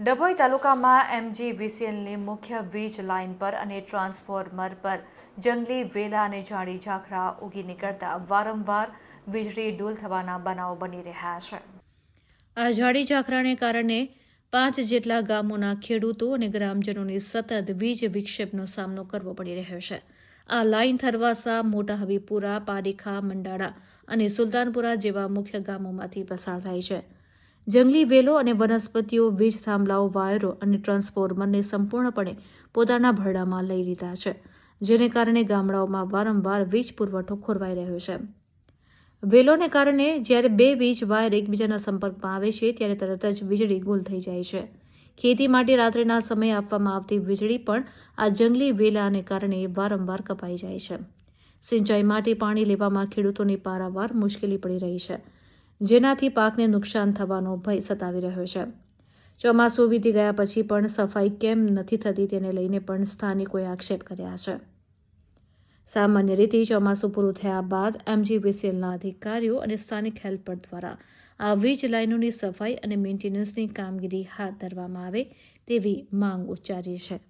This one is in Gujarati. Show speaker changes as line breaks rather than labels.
ડભોઈ તાલુકામાં એમજી વીસીએલની મુખ્ય વીજ લાઇન પર અને ટ્રાન્સફોર્મર પર જંગલી વેલા અને ઝાડી ઝાખરા ઉગી નીકળતા વારંવાર વીજળી ડૂલ થવાના બનાવો બની રહ્યા છે. આ ઝાડી ઝાખરાને કારણે પાંચ જેટલા ગામોના ખેડૂતો અને ગ્રામજનોને સતત વીજ વિક્ષેપનો સામનો કરવો પડી રહ્યો છે. આ લાઇન થરવાસા, મોટા હબીપુરા, પારીખા, મંડાળા અને સુલતાનપુરા જેવા મુખ્ય ગામોમાંથી પસાર થાય છે. જંગલી વેલો અને વનસ્પતિઓ વીજ થાંભલાઓ, વાયરો અને ટ્રાન્સફોર્મરને સંપૂર્ણપણે પોતાના ભરડામાં લઈ લીધા છે, જેને કારણે ગામડાઓમાં વારંવાર વીજ પુરવઠો ખોરવાઈ રહ્યો છે. વેલોને કારણે જ્યારે બે વીજ વાયર એકબીજાના સંપર્કમાં આવે છે, ત્યારે તરત જ વીજળી ગુલ થઈ જાય છે. ખેતી માટે રાત્રિના સમયે આપવામાં આવતી વીજળી પણ આ જંગલી વેલાને કારણે વારંવાર કપાઈ જાય છે. સિંચાઈ માટે પાણી લેવામાં ખેડૂતોને પારાવાર મુશ્કેલી પડી રહી છે. જેનાથી પાકને નુકસાન થવાનો ભય સતાવી રહ્યો છે. ચોમાસું વીતી ગયા પછી પણ સફાઈ કેમ નથી થતી તેને લઈને પણ સ્થાનિકોએ આક્ષેપ કર્યા છે. સામાન્ય રીતે ચોમાસું પૂરું થયા બાદ એમજીવીસીએલના અધિકારીઓ અને સ્થાનિક હેલ્પર દ્વારા આ વીજ લાઇનોની સફાઈ અને મેન્ટેનન્સની કામગીરી હાથ ધરવામાં આવે તેવી માંગ ઉચ્ચારી છે.